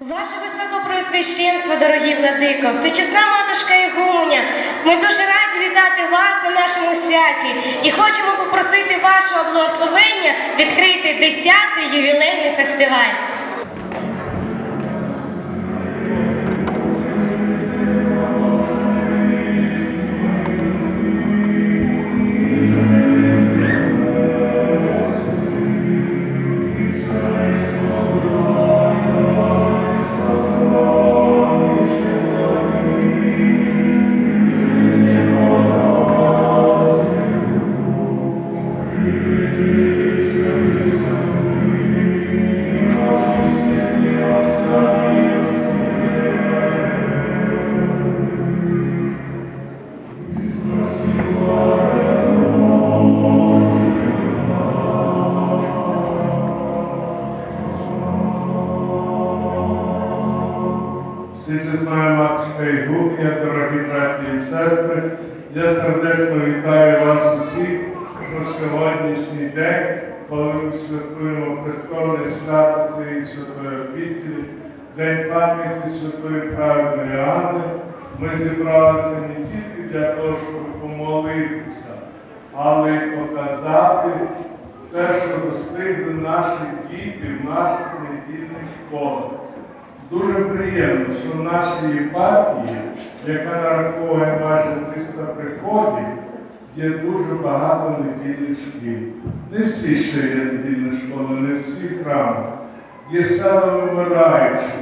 Ваше високопросвященство, дорогі владико, всечесна матушка Ігуня, ми дуже раді вітати вас на нашому святі і хочемо попросити вашого благословення відкрити 10-й ювілейний фестиваль. Всечесна матушка Ігумія, дорогі браті і сестри, я сердечно вітаю вас усіх, що сьогоднішній день, коли ми святкуємо престольне свято цієї святої обітелі, День пам'яті святої праведної Анни, ми зібралися не тільки для того, щоб помолитися, але й показати те, що достигли наші діти в наших недільних школах. Дуже приємно, що в нашій єпархії, яка нараховує майже 300 приходів, є дуже багато недільних шкіл. Не всі ще є недільні школи, не всі храми. Є села вимираючі,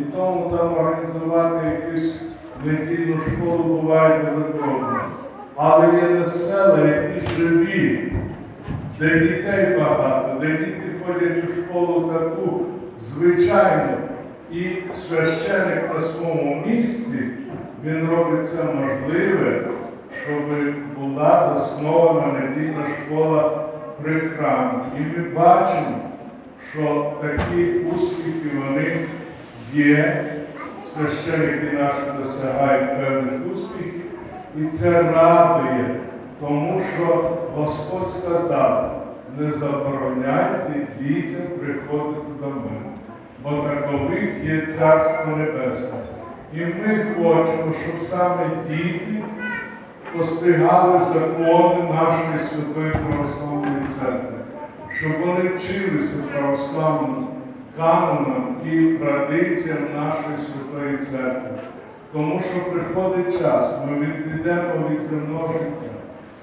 і тому там організувати якусь недільну школу буває невідомо. Але є не села, які живі, де дітей багато, де діти ходять у школу таку звичайну. І священик на своєму місці, він робить це можливе, щоб була заснована недільна школа при храмі. І ми бачимо, що такі успіхи вони є, священики наші досягають певних успіхів, і це радує, тому що Господь сказав, не забороняйте дітям приходити до мене бо такових є Царство Небесне. І ми хочемо, щоб саме діти постигали закони нашої Святої Православної Церкви, щоб вони вчилися православним канонам і традиціям нашої Святої Церкви. Тому що приходить час, ми відійдемо від земного життя.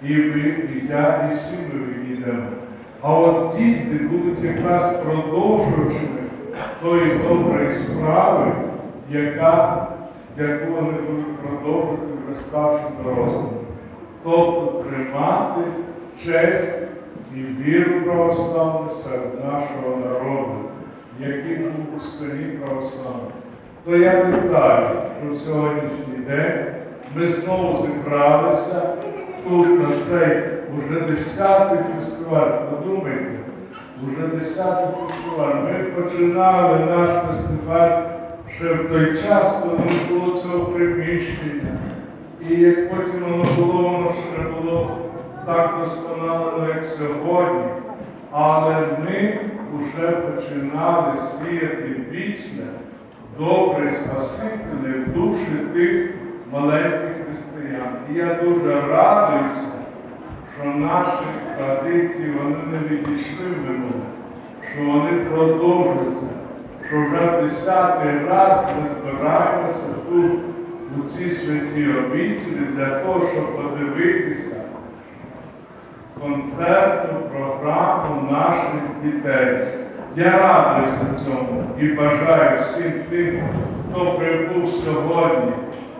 І ви, і я, і всі ми відійдемо. А от діти будуть якраз продовжувачами тої доброї справи, яка, яку вони будуть продовжувати вже ставши дорослими. Тобто тримати честь і віру православну серед нашого народу, який був у столі православний. То я вітаю, що в сьогоднішній день ми знову зібралися тут на цей уже десятий фестиваль. Подумайте, Уже десятий фестиваль. Ми починали наш фестиваль ще в той час, коли не було цього приміщення. І як потім воно було, воно ще було так досконало, як сьогодні. Але ми вже починали сіяти вічне, добре спасителі в душі тих маленьких християн. І я дуже радуюся що наші традиції вони не відійшли в минуле, що вони продовжуються, що вже десятий раз ми збираємося тут, у цій святій обітелі, для того, щоб подивитися концертну програму наших дітей. Я радуюся цьому і бажаю всім тим, хто прибув сьогодні,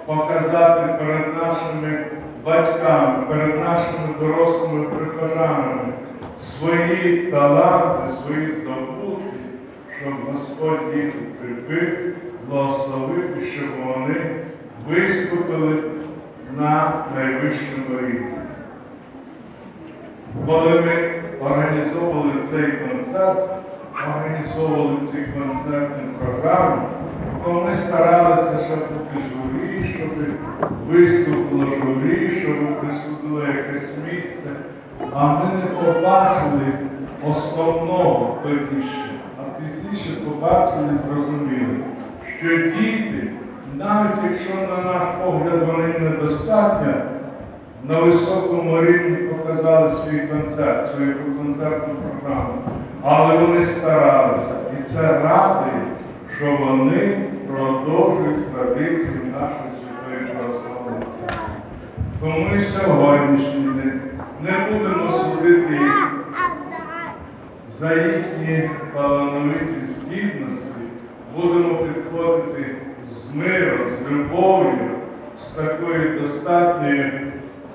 показати перед нашими батьками, перед нашими дорослими прихожанами свої таланти, свої здобутки, щоб Господь їх укріпив, благословив, і щоб вони виступили на найвищому рівні. Коли ми організовували цей концерт, організовували ці концертні програми, то ми старалися, щоб бути журі, щоб виступило журі, щоб присудило якесь місце. А ми не побачили основного ще, а пізніше побачили, зрозуміли, що діти, навіть якщо на наш погляд вони недостатньо, на високому рівні показали свій концерт, свою концертну програму. Але вони старалися. І це радує, що вони продовжують традиції нашої святої православної церкви. Тому і сьогоднішній день не будемо судити за їхні талановиті здібності, будемо підходити з миром, з любов'ю, з такою достатньою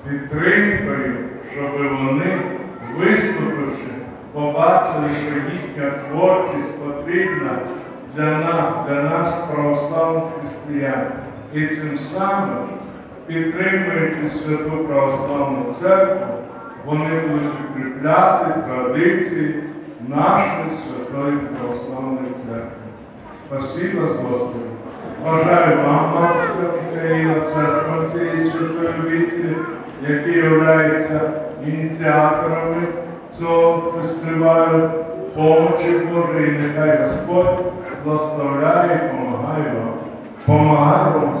підтримкою, щоб вони, виступивши, побачили, що їхня творчість потрібна для нас, для нас, православних християн. І цим самим, підтримуючи святу православну церкву, вони будуть укріпляти традиції нашої святої православної церкви. Спасибо Господи. Бажаю вам, матушка Михаїла, церква цієї святої обителі, які являються ініціаторами цього фестивалю, помочі Божої, нехай Господь благословляє і допомагає вам. Помагає вам.